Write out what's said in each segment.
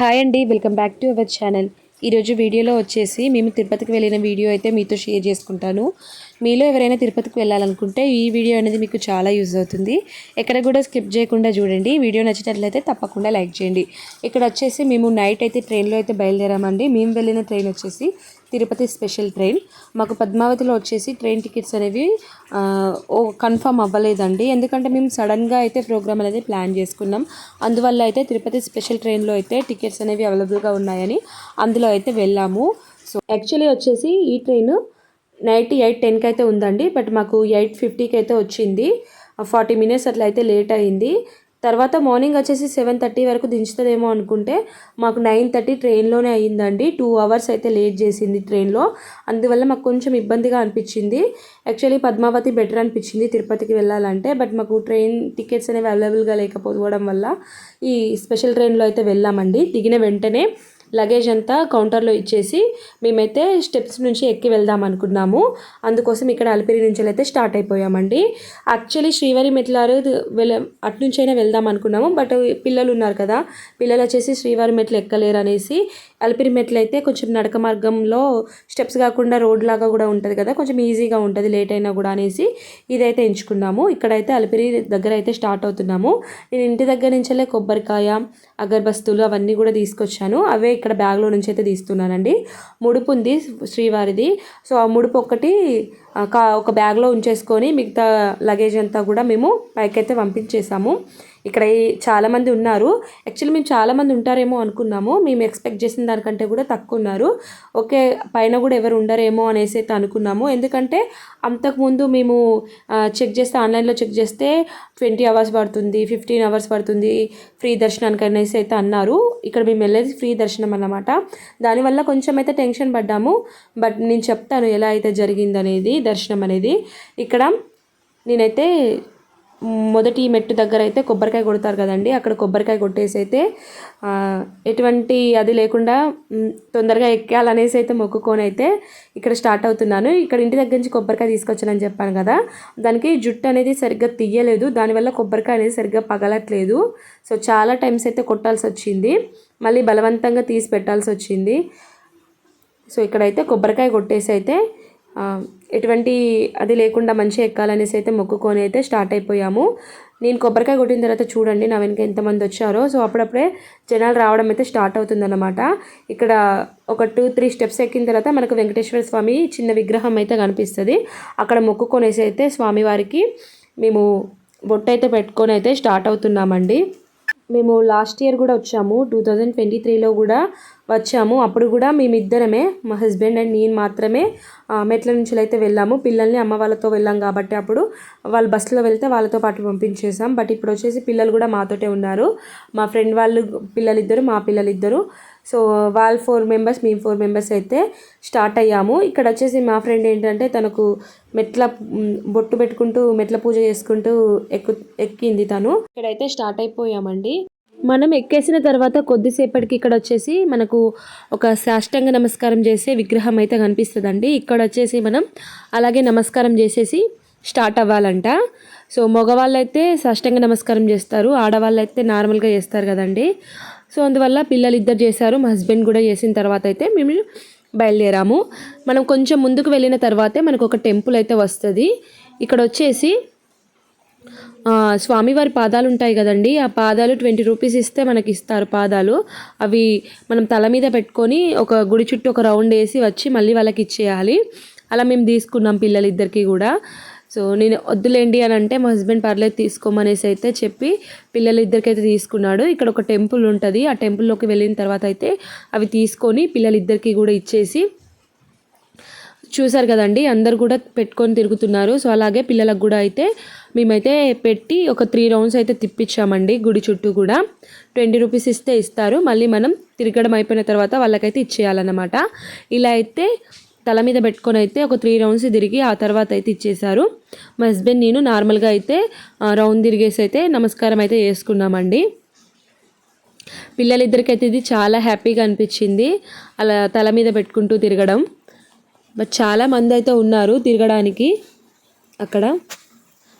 Hi అండి welcome back to our channel. ఈరోజు వీడియోలో వచ్చేసి మేము తిరుపతికి వెళ్ళిన వీడియో అయితే మీతో షేర్ చేసుకుంటాను. మీలో ఎవరైనా తిరుపతికి వెళ్ళాలనుకుంటే ఈ వీడియో అనేది మీకు చాలా యూజ్ అవుతుంది. ఎక్కడ కూడా స్కిప్ చేయకుండా చూడండి. వీడియో నచ్చినట్లయితే తప్పకుండా లైక్ చేయండి. ఇక్కడ వచ్చేసి మేము నైట్ అయితే ట్రైన్లో అయితే బయలుదేరామండి. మేము వెళ్ళిన ట్రైన్ వచ్చేసి తిరుపతి స్పెషల్ ట్రైన్. మాకు పద్మావతిలో వచ్చేసి ట్రైన్ టికెట్స్ అనేవి ఓ కన్ఫర్మ్ అవ్వలేదండి. ఎందుకంటే మేము సడన్గా అయితే ప్రోగ్రామ్ అనేది ప్లాన్ చేసుకున్నాం. అందువల్ల అయితే తిరుపతి స్పెషల్ ట్రైన్లో అయితే టికెట్స్ అనేవి అవైలబుల్గా ఉన్నాయని అందులో అయితే వెళ్ళాము. సో యాక్చువల్లీ వచ్చేసి ఈ ట్రైన్ నైట్ ఎయిట్ టెన్కి అయితే ఉందండి. బట్ మాకు ఎయిట్ ఫిఫ్టీకి అయితే వచ్చింది. ఫార్టీ మినిట్స్ అట్లా అయితే లేట్ అయింది. తర్వాత మార్నింగ్ వచ్చేసి సెవెన్ థర్టీ వరకు దించుతుందేమో అనుకుంటే మాకు నైన్ థర్టీ ట్రైన్లోనే అయ్యిందండి. టూ అవర్స్ అయితే లేట్ చేసింది ట్రైన్లో. అందువల్ల మాకు కొంచెం ఇబ్బందిగా అనిపించింది. యాక్చువల్లీ పద్మావతి బెటర్ అనిపించింది తిరుపతికి వెళ్ళాలంటే. బట్ మాకు ట్రైన్ టికెట్స్ అనేవి అవైలబుల్గా లేకపోవడం వల్ల ఈ స్పెషల్ ట్రైన్లో అయితే వెళ్ళామండి. దిగిన వెంటనే లగేజ్ అంతా కౌంటర్లో ఇచ్చేసి మేమైతే స్టెప్స్ నుంచి ఎక్కి వెళ్దాం అనుకున్నాము. అందుకోసం ఇక్కడ అలిపిరి నుంచి అయితే స్టార్ట్ అయిపోయామండి. యాక్చువల్లీ శ్రీవారి మెట్లారు వెళ్ళ అట్నుంచైనా వెళ్దాం అనుకున్నాము బట్ పిల్లలు ఉన్నారు కదా పిల్లలు వచ్చేసి శ్రీవారి మెట్లు ఎక్కలేరు అనేసి అలిపిరి మెట్లు అయితే కొంచెం నడక మార్గంలో స్టెప్స్ కాకుండా రోడ్ లాగా కూడా ఉంటుంది కదా కొంచెం ఈజీగా ఉంటుంది లేట్ అయినా కూడా అనేసి ఇదైతే ఎంచుకున్నాము. ఇక్కడైతే అలిపిరి దగ్గర అయితే స్టార్ట్ అవుతున్నాము. నేను ఇంటి దగ్గర నుంచెల్లే కొబ్బరికాయ అగర్బస్తులు అవన్నీ కూడా తీసుకొచ్చాను. అవే ఇక్కడ బ్యాగ్లో నుంచి అయితే తీస్తున్నానండి. ముడుపు ఉంది శ్రీవారిది. సో ఆ ముడుపు ఒక్కటి కా ఒక బ్యాగ్లో ఉంచేసుకొని మిగతా లగేజ్ అంతా కూడా మేము పైకైతే పంపించేసాము ఇక్కడ చాలామంది ఉన్నారు. యాక్చువల్లీ మేము చాలామంది ఉంటారేమో అనుకున్నాము. మేము ఎక్స్పెక్ట్ చేసిన దానికంటే కూడా తక్కువ ఉన్నారు. ఓకే పైన కూడా ఎవరు ఉండరేమో అనేసి అయితే అనుకున్నాము. ఎందుకంటే అంతకుముందు మేము చెక్ చేస్తే ఆన్లైన్లో చెక్ చేస్తే ట్వంటీ అవర్స్ పడుతుంది ఫిఫ్టీన్ అవర్స్ పడుతుంది ఫ్రీ దర్శనానికి అనేసి అయితే అన్నారు. ఇక్కడ మేము వెళ్ళేది ఫ్రీ దర్శనం అన్నమాట. దానివల్ల కొంచెం అయితే టెన్షన్ పడ్డాము. బట్ నేను చెప్తాను ఎలా అయితే జరిగిందనేది దర్శనం అనేది. ఇక్కడ నేనైతే మొదటి మెట్టు దగ్గర అయితే కొబ్బరికాయ కొడతారు కదండి. అక్కడ కొబ్బరికాయ కొట్టేసి అయితే ఎటువంటి అది లేకుండా తొందరగా ఎక్కాలనేసి అయితే మొక్కుకొని అయితే ఇక్కడ స్టార్ట్ అవుతున్నాను. ఇక్కడ ఇంటి దగ్గర నుంచి కొబ్బరికాయ తీసుకొచ్చానని చెప్పాను కదా. దానికి జుట్టు అనేది సరిగ్గా తీయలేదు. దానివల్ల కొబ్బరికాయ అనేది సరిగ్గా పగలట్లేదు. సో చాలా టైమ్స్ అయితే కొట్టాల్సి వచ్చింది. మళ్ళీ బలవంతంగా తీసి పెట్టాల్సి వచ్చింది. సో ఇక్కడైతే కొబ్బరికాయ కొట్టేసి అయితే ఎటువంటి అది లేకుండా మంచిగా ఎక్కాలనేసి అయితే మొక్కుకొని అయితే స్టార్ట్ అయిపోయాము. నేను కొబ్బరికాయ కొట్టిన తర్వాత చూడండి నా వెనక ఎంతమంది వచ్చారో. సో అప్పుడప్పుడే జనాలు రావడం అయితే స్టార్ట్ అవుతుందన్నమాట. ఇక్కడ ఒక టూ త్రీ స్టెప్స్ ఎక్కిన తర్వాత మనకు వెంకటేశ్వర స్వామి చిన్న విగ్రహం అయితే కనిపిస్తుంది. అక్కడ మొక్కుకొనేసి అయితే స్వామివారికి మేము బొట్టు అయితే పెట్టుకొని అయితే స్టార్ట్ అవుతున్నామండి. మేము లాస్ట్ ఇయర్ కూడా వచ్చాము. టూ థౌజండ్ ట్వంటీ త్రీలో కూడా వచ్చాము. అప్పుడు కూడా మేమిద్దరమే మా హస్బెండ్ అండ్ నేను మాత్రమే మెట్ల నుంచి అయితే వెళ్ళాము. పిల్లల్ని అమ్మ వాళ్ళతో వెళ్ళాం కాబట్టి అప్పుడు వాళ్ళు బస్సులో వెళ్తే వాళ్ళతో పాటు పంపించేసాం బట్ ఇప్పుడు వచ్చేసి పిల్లలు కూడా మాతోటే ఉన్నారు. మా ఫ్రెండ్ వాళ్ళు పిల్లలిద్దరు మా పిల్లలిద్దరు. సో వాళ్ళు ఫోర్ మెంబర్స్ మేము ఫోర్ మెంబర్స్ అయితే స్టార్ట్ అయ్యాము. ఇక్కడ వచ్చేసి మా ఫ్రెండ్ ఏంటంటే తనకు మెట్ల బొట్టు పెట్టుకుంటూ మెట్ల పూజ చేసుకుంటూ ఎక్కు ఎక్కింది తను. ఇక్కడైతే స్టార్ట్ అయిపోయామండి. మనం ఎక్కేసిన తర్వాత కొద్దిసేపటికి ఇక్కడ వచ్చేసి మనకు ఒక సాష్టంగ నమస్కారం చేసే విగ్రహం అయితే కనిపిస్తుందండి. ఇక్కడ వచ్చేసి మనం అలాగే నమస్కారం చేసేసి స్టార్ట్ అవ్వాలంట. సో మగవాళ్ళు అయితే సాష్టంగ నమస్కారం చేస్తారు ఆడవాళ్ళు అయితే నార్మల్గా చేస్తారు కదండి. సో అందువల్ల పిల్లలు ఇద్దరు చేశారు. మా హస్బెండ్ కూడా చేసిన తర్వాత అయితే మేము బయలుదేరాము. మనం కొంచెం ముందుకు వెళ్ళిన తర్వాతే మనకు ఒక టెంపుల్ అయితే వస్తుంది. ఇక్కడ వచ్చేసి స్వామివారి పాదాలు ఉంటాయి కదండి. ఆ పాదాలు ట్వంటీ రూపీస్ ఇస్తే మనకి ఇస్తారు పాదాలు. అవి మనం తల మీద పెట్టుకొని ఒక గుడి చుట్టూ ఒక రౌండ్ వేసి వచ్చి మళ్ళీ వాళ్ళకి ఇచ్చేయాలి. అలా మేము తీసుకున్నాం పిల్లలిద్దరికీ కూడా. సో నేను వద్దులేండి అని అంటే మా హస్బెండ్ పర్లేదు తీసుకోమనేసి అయితే చెప్పి పిల్లలిద్దరికైతే తీసుకున్నాడు. ఇక్కడ ఒక టెంపుల్ ఉంటుంది. ఆ టెంపుల్లోకి వెళ్ళిన తర్వాత అయితే అవి తీసుకొని పిల్లలిద్దరికీ కూడా ఇచ్చేసి చూసారు కదండి అందరు కూడా పెట్టుకొని తిరుగుతున్నారు. సో అలాగే పిల్లలకు కూడా అయితే మేమైతే పెట్టి ఒక త్రీ రౌండ్స్ అయితే తిప్పించామండి గుడి చుట్టూ కూడా. ట్వంటీ రూపీస్ ఇస్తే ఇస్తారు. మళ్ళీ మనం తిరగడం అయిపోయిన తర్వాత వాళ్ళకైతే ఇచ్చేయాలన్నమాట. ఇలా అయితే తల మీద పెట్టుకొని అయితే ఒక త్రీ రౌండ్స్ తిరిగి ఆ తర్వాత అయితే ఇచ్చేశారు. మా హస్బెండ్ నేను నార్మల్గా అయితే రౌండ్ తిరిగేసి అయితే నమస్కారం అయితే చేసుకున్నామండి. పిల్లలిద్దరికైతే ఇది చాలా హ్యాపీగా అనిపించింది. అలా తల మీద పెట్టుకుంటూ తిరగడం. బట్ చాలా మంది అయితే ఉన్నారు తిరగడానికి అక్కడ.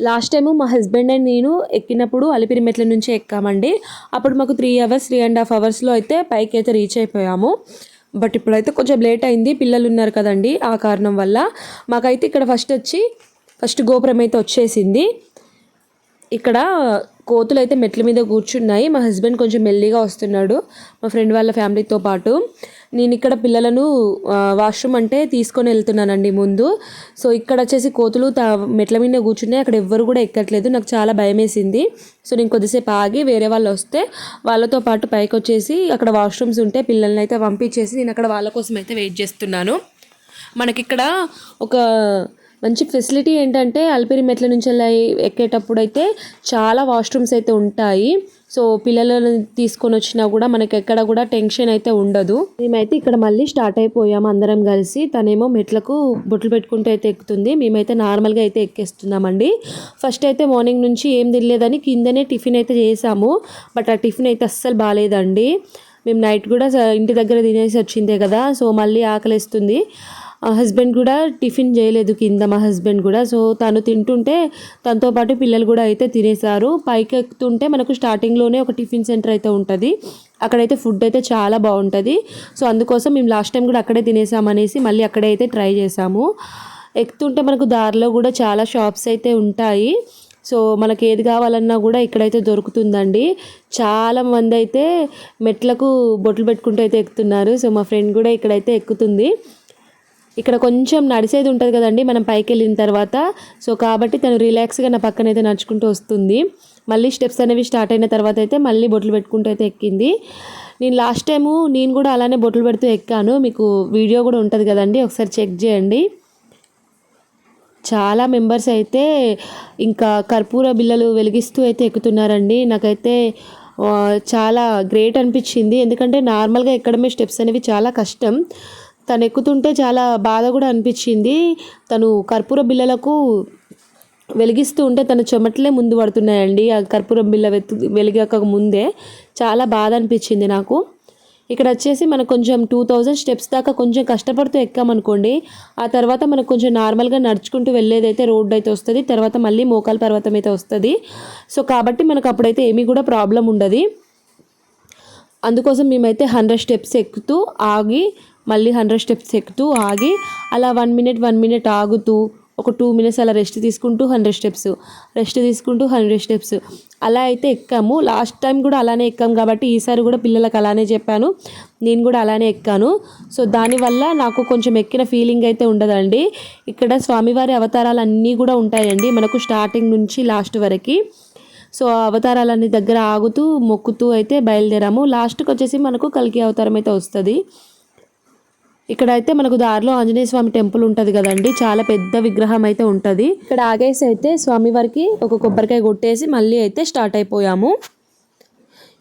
లాస్ట్ టైము మా హస్బెండ్ అండ్ నేను ఎక్కినప్పుడు అలిపిరి మెట్ల నుంచి ఎక్కామండి. అప్పుడు మాకు three hours three and half అవర్స్లో అయితే పైకి అయితే రీచ్ అయిపోయాము. బట్ ఇప్పుడైతే కొంచెం లేట్ అయింది పిల్లలు ఉన్నారు కదండి ఆ కారణం వల్ల. మాకైతే ఇక్కడ ఫస్ట్ వచ్చి ఫస్ట్ గోపురం అయితే వచ్చేసింది. ఇక్కడ కోతులు అయితే మెట్ల మీద కూర్చున్నాయి. మా హస్బెండ్ కొంచెం మెల్లిగా వస్తున్నాడు మా ఫ్రెండ్ వాళ్ళ ఫ్యామిలీతో పాటు. నేను ఇక్కడ పిల్లలను వాష్రూమ్ అంటే తీసుకొని వెళ్తున్నానండి ముందు. సో ఇక్కడ వచ్చేసి కోతులు తా మెట్ల మీద కూర్చున్నాయి. అక్కడ ఎవ్వరు కూడా ఎక్కట్లేదు. నాకు చాలా భయం వేసింది సో నేను కొద్దిసేపు ఆగి వేరే వాళ్ళు వస్తే వాళ్ళతో పాటు పైకి వచ్చేసి అక్కడ వాష్రూమ్స్ ఉంటే పిల్లల్ని అయితే పంపించేసి నేను అక్కడ వాళ్ళ కోసం అయితే వెయిట్ చేస్తున్నాను. మనకిక్కడ ఒక మంచి ఫెసిలిటీ ఏంటంటే అల్పిరి మెట్ల నుంచి అలా ఎక్కేటప్పుడు అయితే చాలా వాష్రూమ్స్ అయితే ఉంటాయి. సో పిల్లలను తీసుకొని వచ్చినా కూడా మనకి ఎక్కడ కూడా టెన్షన్ అయితే ఉండదు. మేమైతే ఇక్కడ మళ్ళీ స్టార్ట్ అయిపోయాము అందరం కలిసి. తనేమో మెట్లకు బొట్లు పెట్టుకుంటూ అయితే ఎక్కుతుంది. మేమైతే నార్మల్గా అయితే ఎక్కేస్తున్నామండి. ఫస్ట్ అయితే మార్నింగ్ నుంచి ఏం తినలేదని కిందనే టిఫిన్ అయితే చేసాము. బట్ ఆ టిఫిన్ అయితే అస్సలు బాగాలేదండి మేము నైట్ కూడా ఇంటి దగ్గర తినేసి వచ్చిందే కదా. సో మళ్ళీ ఆకలిస్తుంది. హస్బెండ్ కూడా టిఫిన్ చేయలేదు కింద మా హస్బెండ్ కూడా. సో తను తింటుంటే తనతో పాటు పిల్లలు కూడా అయితే తినేసారు పైకి ఎక్కుతుంటే మనకు స్టార్టింగ్లోనే ఒక టిఫిన్ సెంటర్ అయితే ఉంటుంది. అక్కడైతే ఫుడ్ అయితే చాలా బాగుంటుంది. సో అందుకోసం మేము లాస్ట్ టైం కూడా అక్కడే తినేసామనేసి మళ్ళీ అక్కడే అయితే ట్రై చేసాము. ఎక్కుతుంటే మనకు దారిలో కూడా చాలా షాప్స్ అయితే ఉంటాయి. సో మనకి ఏది కావాలన్నా కూడా ఇక్కడైతే దొరుకుతుందండి. చాలా మంది అయితే మెట్లకు బొట్లు పెట్టుకుంటూ అయితే ఎక్కుతున్నారు. సో మా ఫ్రెండ్ కూడా ఇక్కడైతే ఎక్కుతుంది. ఇక్కడ కొంచెం నడిచేది ఉంటుంది కదండి మనం పైకి వెళ్ళిన తర్వాత. సో కాబట్టి తను రిలాక్స్గా నా పక్కన అయితే నడుచుకుంటూ వస్తుంది. మళ్ళీ స్టెప్స్ అనేవి స్టార్ట్ అయిన తర్వాత అయితే మళ్ళీ బొట్లు పెట్టుకుంటూ అయితే ఎక్కింది. నేను లాస్ట్ టైము నేను కూడా అలానే బొట్లు పెడుతూ ఎక్కాను. మీకు వీడియో కూడా ఉంటుంది కదండి ఒకసారి చెక్ చేయండి. చాలా మెంబర్స్ అయితే ఇంకా కర్పూర బిల్లలు వెలిగిస్తూ అయితే ఎక్కుతున్నారండి. నాకైతే చాలా గ్రేట్ అనిపించింది. ఎందుకంటే నార్మల్గా ఎక్కడమే స్టెప్స్ అనేవి చాలా కష్టం. తను ఎక్కుతుంటే చాలా బాధ కూడా అనిపించింది. తను కర్పూర బిళ్ళలకు వెలిగిస్తూ ఉంటే తన చెమటలే ముందు పడుతున్నాయండి. ఆ కర్పూరం బిళ్ళ వెతు వెలిగాక ముందే చాలా బాధ అనిపించింది నాకు. ఇక్కడ వచ్చేసి మనకు కొంచెం టూ థౌజండ్ స్టెప్స్ దాకా కొంచెం కష్టపడుతూ ఎక్కామనుకోండి ఆ తర్వాత మనకు కొంచెం నార్మల్గా నడుచుకుంటూ వెళ్ళేదైతే రోడ్డు అయితే వస్తుంది తర్వాత మళ్ళీ మోకాల పర్వతం అయితే వస్తుంది. సో కాబట్టి మనకు అప్పుడైతే ఏమీ కూడా ప్రాబ్లం ఉండదు. అందుకోసం మేమైతే హండ్రెడ్ స్టెప్స్ ఎక్కుతూ ఆగి మళ్ళీ హండ్రెడ్ స్టెప్స్ ఎక్కుతూ ఆగి అలా వన్ మినిట్ వన్ మినిట్ ఆగుతూ ఒక టూ మినిట్స్ అలా రెస్ట్ తీసుకుంటూ హండ్రెడ్ స్టెప్స్ రెస్ట్ తీసుకుంటూ హండ్రెడ్ స్టెప్స్. అలా అయితే ఎక్కాము. లాస్ట్ టైం కూడా అలానే ఎక్కాము కాబట్టి ఈసారి కూడా పిల్లలకు అలానే చెప్పాను. నేను కూడా అలానే ఎక్కాను. సో దానివల్ల నాకు కొంచెం ఎక్కిన ఫీలింగ్ అయితే ఉండదండి. ఇక్కడ స్వామివారి అవతారాలు అన్నీ కూడా ఉంటాయండి మనకు స్టార్టింగ్ నుంచి లాస్ట్ వరకు. సో అవతారాలన్నీ దగ్గర ఆగుతూ మొక్కుతూ అయితే బయలుదేరాము. లాస్ట్కి వచ్చేసి మనకు కలికి అవతారం అయితే వస్తుంది. ఇక్కడ అయితే మనకు దారిలో ఆంజనేయ స్వామి టెంపుల్ ఉంటుంది కదండి. చాలా పెద్ద విగ్రహం అయితే ఉంటుంది. ఇక్కడ ఆగేసి అయితే స్వామివారికి ఒక కొబ్బరికాయ కొట్టేసి మళ్ళీ అయితే స్టార్ట్ అయిపోయాము.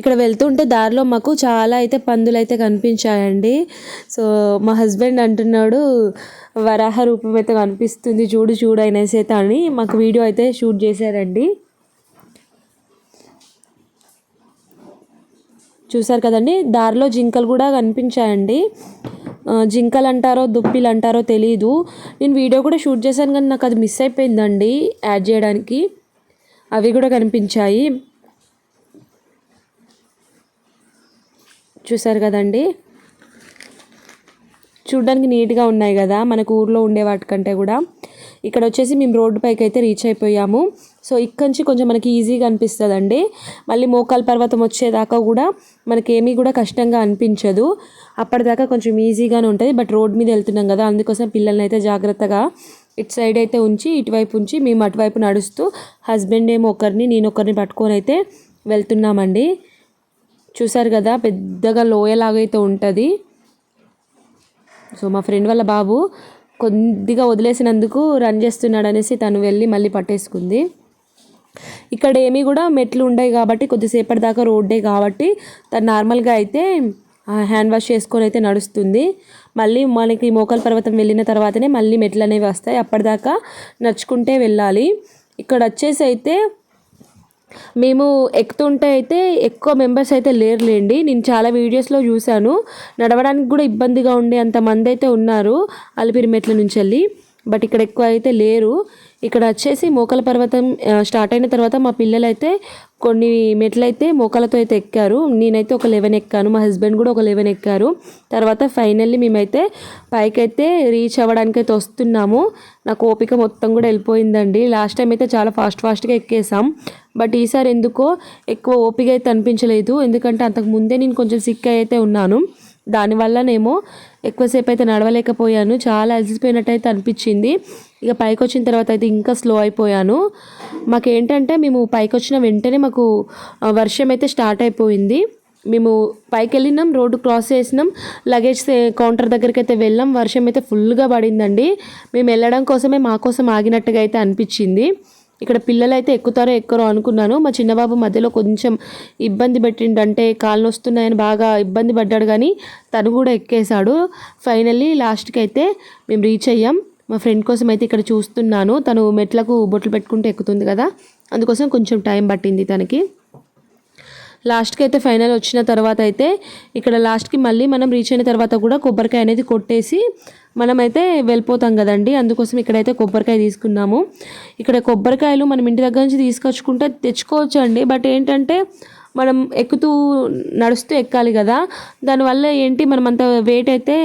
ఇక్కడ వెళ్తుంటే దారిలో మాకు చాలా అయితే పందులు అయితే కనిపించాయండి. సో మా హస్బెండ్ అంటున్నాడు వరాహ రూపం అయితే కనిపిస్తుంది చూడు చూడు అనేసి అయితే అని మాకు వీడియో అయితే షూట్ చేశారండి. చూసారు కదండి? దారిలో జింకలు కూడా కనిపించాయండి. జింకలు అంటారో దుప్పిలు అంటారో తెలీదు. నేను వీడియో కూడా షూట్ చేశాను కానీ నాకు అది మిస్ అయిపోయిందండి యాడ్ చేయడానికి. అవి కూడా కనిపించాయి. చూసారు కదండి? చూడ్డానికి నీట్గా ఉన్నాయి కదా మనకు ఊర్లో ఉండే వాటికంటే కూడా. ఇక్కడ వచ్చేసి మేము రోడ్డు పైకి అయితే రీచ్ అయిపోయాము. సో ఇక్కడ నుంచి కొంచెం మనకి ఈజీగా అనిపిస్తుందండి. మళ్ళీ మోకాల్ పర్వతం వచ్చేదాకా కూడా మనకి ఏమీ కూడా కష్టంగా అనిపించదు. అప్పటిదాకా కొంచెం ఈజీగానే ఉంటుంది. బట్ రోడ్ మీద వెళ్తున్నాం కదా అందుకోసం పిల్లల్ని అయితే జాగ్రత్తగా ఇటు సైడ్ అయితే ఉంచి ఇటువైపు ఉంచి మేము అటువైపు నడుస్తూ హస్బెండ్ ఏమో ఒకరిని నేను ఒకరిని పట్టుకొని అయితే వెళ్తున్నామండి. చూసారు కదా పెద్దగా లోయలాగైతే ఉంటుంది. సో మా ఫ్రెండ్ వాళ్ళ బాబు కొద్దిగా వదిలేసినందుకు రన్ చేస్తున్నాడు అనేసి తను వెళ్ళి మళ్ళీ పట్టేసుకుంది. ఇక్కడ ఏమీ కూడా మెట్లు ఉండవు కాబట్టి కొద్దిసేపటి దాకా రోడ్డే కాబట్టి తను నార్మల్గా అయితే హ్యాండ్ వాష్ చేసుకొని అయితే నడుస్తుంది. మళ్ళీ మనకి మోకల్ పర్వతం వెళ్ళిన తర్వాతనే మళ్ళీ మెట్లు అనేవి వస్తాయి. అప్పటిదాకా నడుచుకుంటే వెళ్ళాలి. ఇక్కడ వచ్చేసి అయితే మేము ఎక్కుతుంటే అయితే ఎక్కువ మెంబర్స్ అయితే లేరులేండి. నేను చాలా వీడియోస్లో చూశాను. నడవడానికి కూడా ఇబ్బందిగా ఉండే అంతమంది అయితే ఉన్నారు అలిపిరి మెట్ల నుంచి వెళ్ళి. బట్ ఇక్కడ ఎక్కువ అయితే లేరు. ఇక్కడ వచ్చేసి మోకల పర్వతం స్టార్ట్ అయిన తర్వాత మా పిల్లలైతే కొన్ని మెట్లయితే మోకాలతో అయితే ఎక్కారు. నేనైతే ఒక లెవెన్ ఎక్కాను. మా హస్బెండ్ కూడా ఒక లెవెన్ ఎక్కారు. తర్వాత ఫైనల్లీ మేమైతే పైకైతే రీచ్ అవ్వడానికి అయితే వస్తున్నాము. నాకు ఓపిక మొత్తం కూడా వెళ్ళిపోయిందండి. లాస్ట్ టైం అయితే చాలా ఫాస్ట్ ఫాస్ట్గా ఎక్కేసాం బట్ ఈసారి ఎందుకో ఎక్కువ ఓపిక అయితే అనిపించలేదు. ఎందుకంటే అంతకు ముందే నేను కొంచెం సిక్ అయితే ఉన్నాను. దానివల్లనేమో ఎక్కువసేపు అయితే నడవలేకపోయాను. చాలా అలసిపోయినట్టు అయితే అనిపించింది. ఇక పైకి వచ్చిన తర్వాత అయితే ఇంకా స్లో అయిపోయాను. మాకేంటంటే మేము పైకి వచ్చిన వెంటనే మాకు వర్షం అయితే స్టార్ట్ అయిపోయింది. మేము పైకి వెళ్ళినాం రోడ్డు క్రాస్ చేసినాం లగేజ్ కౌంటర్ దగ్గరికి అయితే వెళ్ళాం. వర్షం అయితే ఫుల్గా పడిందండి. మేము వెళ్ళడం కోసమే మా కోసం ఆగినట్టుగా అయితే అనిపించింది. ఇక్కడ పిల్లలు అయితే ఎక్కుతారో ఎక్కరో అనుకున్నాను. మా చిన్నబాబు మధ్యలో కొంచెం ఇబ్బంది పెట్టిండంటే కాళ్ళు వస్తున్నాయని బాగా ఇబ్బంది పడ్డాడు కానీ తను కూడా ఎక్కేశాడు. ఫైనల్లీ లాస్ట్కి అయితే మేము రీచ్ అయ్యాం. మా ఫ్రెండ్ కోసం అయితే ఇక్కడ చూస్తున్నాను. తను మెట్లకు బొట్లు పెట్టుకుంటే ఎక్కుతుంది కదా. అందుకోసం కొంచెం టైం పట్టింది తనకి. లాస్ట్కి అయితే ఫైనల్ వచ్చిన తర్వాత అయితే ఇక్కడ లాస్ట్కి మళ్ళీ మనం రీచ్ అయిన తర్వాత కూడా కొబ్బరికాయ అనేది కొట్టేసి మనమైతే వెళ్ళిపోతాం కదండి. అందుకోసం ఇక్కడైతే కొబ్బరికాయ తీసుకున్నాము. ఇక్కడ కొబ్బరికాయలు మనం ఇంటి దగ్గర నుంచి తీసుకొచ్చుకుంటే తెచ్చుకోవచ్చు అండి బట్ ఏంటంటే మనం ఎక్కుతూ నడుస్తూ ఎక్కాలి కదా. దానివల్ల ఏంటి మనం అంత వెయిట్ అయితే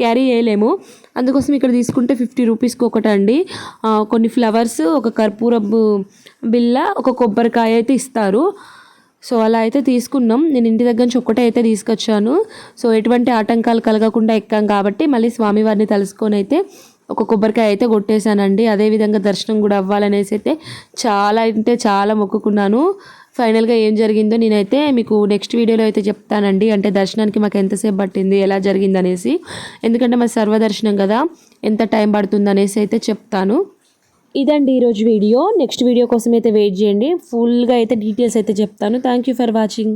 క్యారీ చేయలేము. అందుకోసం ఇక్కడ తీసుకుంటే ఫిఫ్టీ రూపీస్కి ఒకటి అండి కొన్ని ఫ్లవర్స్ ఒక కర్పూరపు బిల్ల ఒక కొబ్బరికాయ అయితే ఇస్తారు. సో అలా అయితే తీసుకున్నాం. నేను ఇంటి దగ్గర నుంచి ఒక్కటే అయితే తీసుకొచ్చాను. సో ఎటువంటి ఆటంకాలు కలగకుండా ఎక్కాం కాబట్టి మళ్ళీ స్వామివారిని తలుసుకొని అయితే ఒక కొబ్బరికాయ అయితే కొట్టేశానండి. అదేవిధంగా దర్శనం కూడా అవ్వాలనేసి అయితే చాలా అంటే చాలా మొక్కుకున్నాను. ఫైనల్గా ఏం జరిగిందో నేనైతే మీకు నెక్స్ట్ వీడియోలో అయితే చెప్తానండి. అంటే దర్శనానికి మాకు ఎంతసేపు పట్టింది ఎలా జరిగింది అనేసి ఎందుకంటే మా సర్వదర్శనం కదా ఎంత టైం పడుతుంది అనేసి అయితే చెప్తాను. ఇదండి ఈరోజు వీడియో. నెక్స్ట్ వీడియో కోసం అయితే వెయిట్ చేయండి. ఫుల్గా అయితే డీటెయిల్స్ అయితే చెప్తాను. Thank you for watching